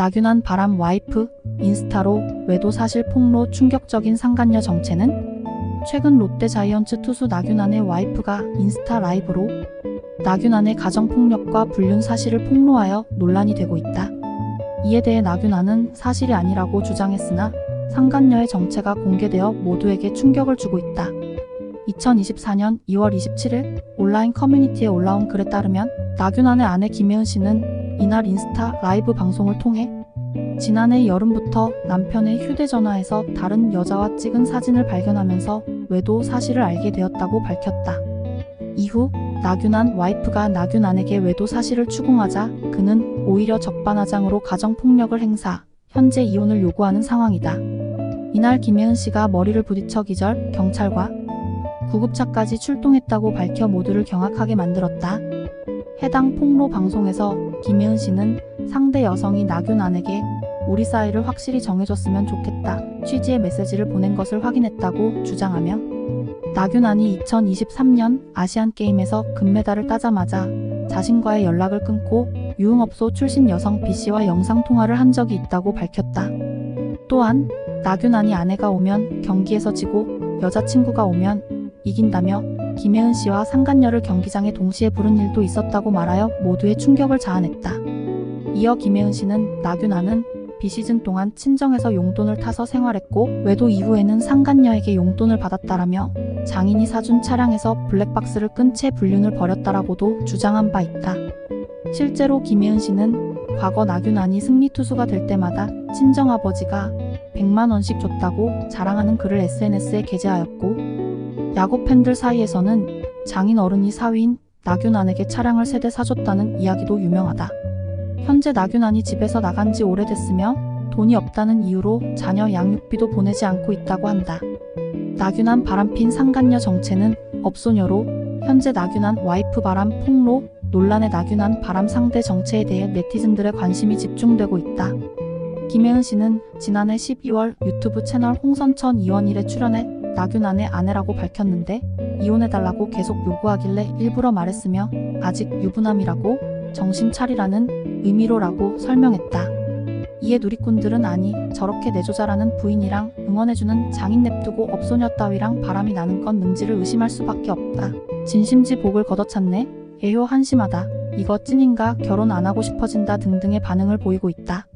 나균한 바람 와이프, 인스타로 외도 사실 폭로 충격적인 상간녀 정체는 최근 롯데 자이언츠 투수 나균안의 와이프가 인스타 라이브로 나균안의 가정폭력과 불륜 사실을 폭로하여 논란이 되고 있다. 이에 대해 나균안은 사실이 아니라고 주장했으나 상간녀의 정체가 공개되어 모두에게 충격을 주고 있다. 2024년 2월 27일 온라인 커뮤니티에 올라온 글에 따르면 나균안의 아내 김혜은 씨는 이날 인스타 라이브 방송을 통해 지난해 여름부터 남편의 휴대전화에서 다른 여자와 찍은 사진을 발견하면서 외도 사실을 알게 되었다고 밝혔다. 이후 나균안 와이프가 나균안에게 외도 사실을 추궁하자 그는 오히려 적반하장으로 가정폭력을 행사, 현재 이혼을 요구하는 상황이다. 이날 김혜은 씨가 머리를 부딪혀 기절, 경찰과 구급차까지 출동했다고 밝혀 모두를 경악하게 만들었다. 해당 폭로 방송에서 김혜은 씨는 상대 여성이 나균안에게 우리 사이를 확실히 정해줬으면 좋겠다 취지의 메시지를 보낸 것을 확인했다고 주장하며 나균안이 2023년 아시안게임에서 금메달을 따자마자 자신과의 연락을 끊고 유흥업소 출신 여성 B씨와 영상통화를 한 적이 있다고 밝혔다. 또한 나균안이 아내가 오면 경기에서 지고 여자친구가 오면 이긴다며 김혜은 씨와 상간녀를 경기장에 동시에 부른 일도 있었다고 말하여 모두의 충격을 자아냈다. 이어 김혜은 씨는 나균안은 비시즌 동안 친정에서 용돈을 타서 생활했고 외도 이후에는 상간녀에게 용돈을 받았다라며 장인이 사준 차량에서 블랙박스를 끈 채 불륜을 벌였다라고도 주장한 바 있다. 실제로 김혜은 씨는 과거 나균안이 승리 투수가 될 때마다 친정아버지가 100만 원씩 줬다고 자랑하는 글을 SNS에 게재하였고 야구 팬들 사이에서는 장인 어른이 사위인 나균안에게 차량을 세대 사줬다는 이야기도 유명하다. 현재 나균안이 집에서 나간 지 오래됐으며 돈이 없다는 이유로 자녀 양육비도 보내지 않고 있다고 한다. 나균안 바람핀 상간녀 정체는 업소녀로 현재 나균안 와이프 바람 폭로 논란의 나균안 바람 상대 정체에 대해 네티즌들의 관심이 집중되고 있다. 김혜은 씨는 지난해 12월 유튜브 채널 홍선천 이원일에 출연해 나균안의 아내라고 밝혔는데 이혼해달라고 계속 요구하길래 일부러 말했으며 아직 유부남이라고 정신 차리라는 의미로라고 설명했다. 이에 누리꾼들은 아니 저렇게 내조자라는 부인이랑 응원해주는 장인 냅두고 업소녀 따위랑 바람이 나는 건 능지를 의심할 수밖에 없다. 진심지 복을 걷어찼네. 애효 한심하다. 이거 찐인가 결혼 안 하고 싶어진다 등등의 반응을 보이고 있다.